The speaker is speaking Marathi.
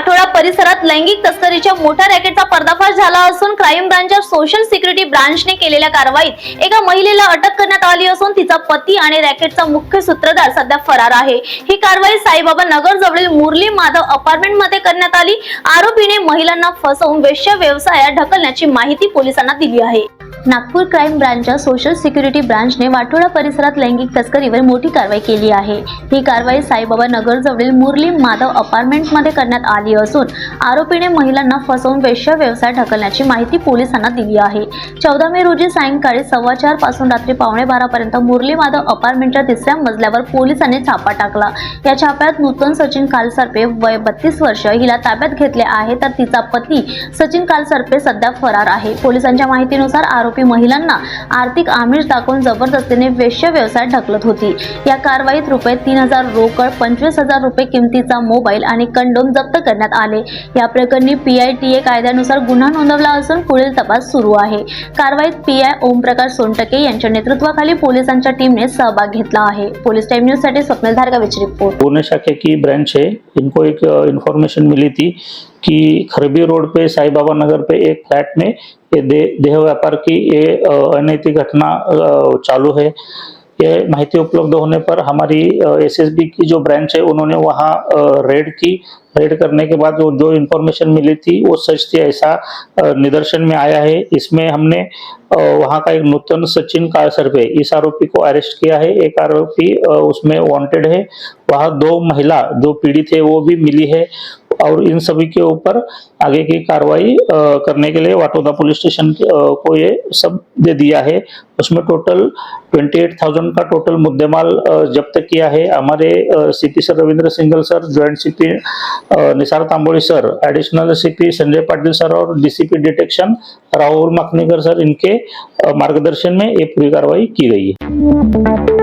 परिसरात लैंगिक तस्करीच्या मोठ्या रॅकेटचा पर्दाफाश झाला असून क्राईम ब्रांचच्या सोशल सिक्युरिटी ब्रांचने केलेल्या कारवाईत एका महिलेला अटक करण्यात आली असून तिचा पती आणि रॅकेटचा मुख्य सूत्रधार सध्या फरार आहे. ही कारवाई साईबाबा नगर जवळील मुरली माधव अपार्टमेंटमध्ये करण्यात आली. आरोपीने महिलांना फसवून वेश्या व्यवसायात ढकलण्याची माहिती पोलिसांना दिली आहे. नागपूर क्राईम ब्रांचच्या सोशल सिक्युरिटी ब्रांचने वाठोडा परिसरात लैंगिक तस्करीवर मोठी कारवाई केली आहे. ही कारवाई साईबाबा नगरजवळील मुरली माधव अपार्टमेंटमध्ये करण्यात आली असून आरोपीने महिलांना फसवून वेश्या व्यवसाय ढकलण्याची माहिती पोलिसांना दिली आहे. चौदा मे रोजी सायंकाळी सव्वा चारपासून रात्री पावणे बारापर्यंत मुरली माधव अपार्टमेंटच्या तिसऱ्या मजल्यावर पोलिसांनी छापा टाकला. या छाप्यात नूतन सचिन कालसर्पे वय बत्तीस वर्ष हिला ताब्यात घेतले आहे तर तिचा पती सचिन कालसर्पे सध्या फरार आहे. पोलिसांच्या माहितीनुसार आरोपी महिलांना आर्थिक आमिष दाखवून जबरदस्तीने वेश्य व्यवसायात ढकलत होती. या कारवाईत रुपये तीन हजार रोकड पंचवीस हजार रुपये किमतीचा मोबाईल आणि कंडोम जप्त करण्यात आले. या प्रकरणी पीआयटीए कायद्यानुसार गुन्हा नोंदवला असून पुढील तपास सुरू आहे. कारवाईत पीआय ओमप्रकाश सोनटके यांच्या नेतृत्वाखाली पोलिसांच्या टीमने सहभाग घेतला आहे. पोलीस टाइम न्यूजसाठी स्वप्नील धारगावीची रिपोर्ट. पुणे शाखे की ब्रांच है इनको एक इन्फॉर्मेशन मिली थी कि खरबी रोड पे साई बाबा नगर पे एक फ्लैट में ये दे, देह व्यापार की ये अनैतिक घटना चालू है। ये माहिती उपलब्ध होने पर हमारी एसएसबी की जो ब्रांच है उन्होंने वहाँ रेड की रेड करने के बाद वो जो इन्फॉर्मेशन मिली थी वो सच थी ऐसा निदर्शन में आया है। इसमें हमने वहाँ का एक नूतन सचिन कालसर पे इस आरोपी को अरेस्ट किया है। एक आरोपी उसमें वांटेड है। वहाँ दो महिला जो पीड़ित है वो भी मिली है। और इन सभी के ऊपर आगे की कार्रवाई करने के लिए वाटोदा पुलिस स्टेशन को ये सब दे दिया है। उसमें टोटल 28,000 का टोटल मुद्देमाल जब्त किया है। हमारे CP sir Ravindra Singal sir joint CP Nisar Tambodi sir additional CP Sanjay Patil sir और DCP detection Rahul Makhnikar sir इनके मार्गदर्शन में ये पूरी कार्रवाई की गई है।